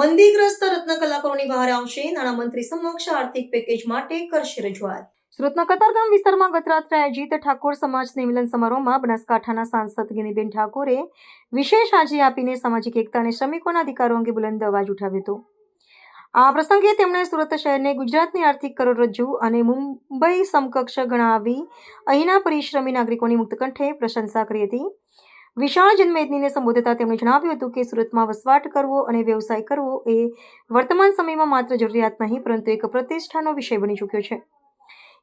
મંદીગ્રસ્ત રત્ન કલાકારોની બહાર આવશે. નાણામંત્રી સમક્ષ આર્થિક પેકેજ માટે કરશે રજૂઆત. સુરતના કતારગામ વિસ્તારમાં ગત આયોજિત ઠાકોર સમાજ સ્નેહમિલન સમારોહમાં બનાસકાંઠાના સાંસદ ગિનીબેન ઠાકોરે વિશેષ હાજરી આપીને સામાજિક એકતા અને શ્રમિકોના અધિકારો અંગે બુલંદ અવાજ ઉઠાવ્યો હતો. આ પ્રસંગે તેમણે સુરત શહેરને ગુજરાતની આર્થિક કરોડરજ્જુ અને મુંબઈ સમકક્ષ ગણાવી અહીંના પરિશ્રમી નાગરિકોની મુક્તકંઠે પ્રશંસા કરી હતી. વિશાળ જનમેદનીને સંબોધતા તેમણે જણાવ્યું હતું કે સુરતમાં વસવાટ કરવો અને વ્યવસાય કરવો એ વર્તમાન સમયમાં માત્ર જરૂરિયાત નહીં, પરંતુ એક પ્રતિષ્ઠાનો વિષય બની ચૂક્યો છે.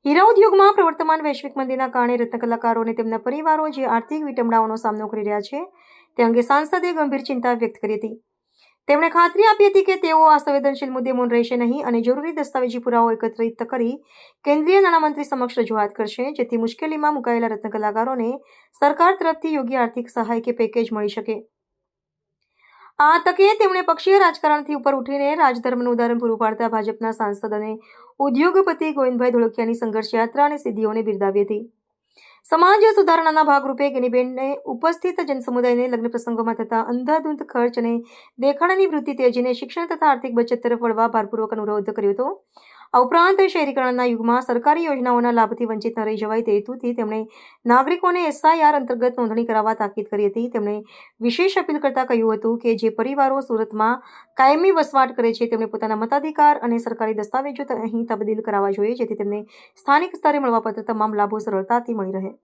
હીરા ઉદ્યોગમાં પ્રવર્તમાન વૈશ્વિક મંદીના કારણે રત્નકલાકારો અને તેમના પરિવારો જે આર્થિક વિટંબણાઓનો સામનો કરી રહ્યા છે, તે અંગે સાંસદે ગંભીર ચિંતા વ્યક્ત કરી હતી. તેમણે ખાતરી આપી હતી કે તેઓ આ સંવેદનશીલ મુદ્દે મૌન રહેશે નહીં અને જરૂરી દસ્તાવેજી પુરાવો એકત્રિત કરી કેન્દ્રીય નાણામંત્રી સમક્ષ રજૂઆત કરશે, જેથી મુશ્કેલીમાં મુકાયેલા રત્નકલાકારોને સરકાર તરફથી યોગ્ય આર્થિક સહાય કે પેકેજ મળી શકે. આ તકે તેમણે પક્ષીય રાજકારણથી ઉપર ઉઠીને રાજધર્મનું ઉદાહરણ પૂરું પાડતા ભાજપના સાંસદ અને ઉદ્યોગપતિ ગોવિંદભાઈ ધોળકિયાની સંઘર્ષ યાત્રા અને સિદ્ધિઓને બિરદાવી હતી. સમાજ સુધારણાના ભાગરૂપે ગેનીબેનને ઉપસ્થિત જનસમુદાયને લગ્ન પ્રસંગોમાં થતા અંધાધૂંધ ખર્ચ અને દેખાડાની વૃત્તિ તેજીને શિક્ષણ તથા આર્થિક બચત તરફ વળવા ભારપૂર્વક અનુરોધ કર્યો હતો. આ ઉપરાંત શહેરીકરણના યુગમાં સરકારી યોજનાઓના લાભથી વંચિત ન રહી જવાય તે હેતુથી તેમણે નાગરિકોને એસઆઈઆર અંતર્ગત નોંધણી કરાવવા તાકીદ કરી હતી. તેમણે વિશેષ અપીલ કરતા કહ્યું હતું કે જે પરિવારો સુરતમાં કાયમી વસવાટ કરે છે, તેમણે પોતાના મતાધિકાર અને સરકારી દસ્તાવેજો અહીં તબદીલ કરાવવા જોઈએ, જેથી તેમને સ્થાનિક સ્તરે મળવાપાત્ર તમામ લાભો સરળતાથી મળી રહે.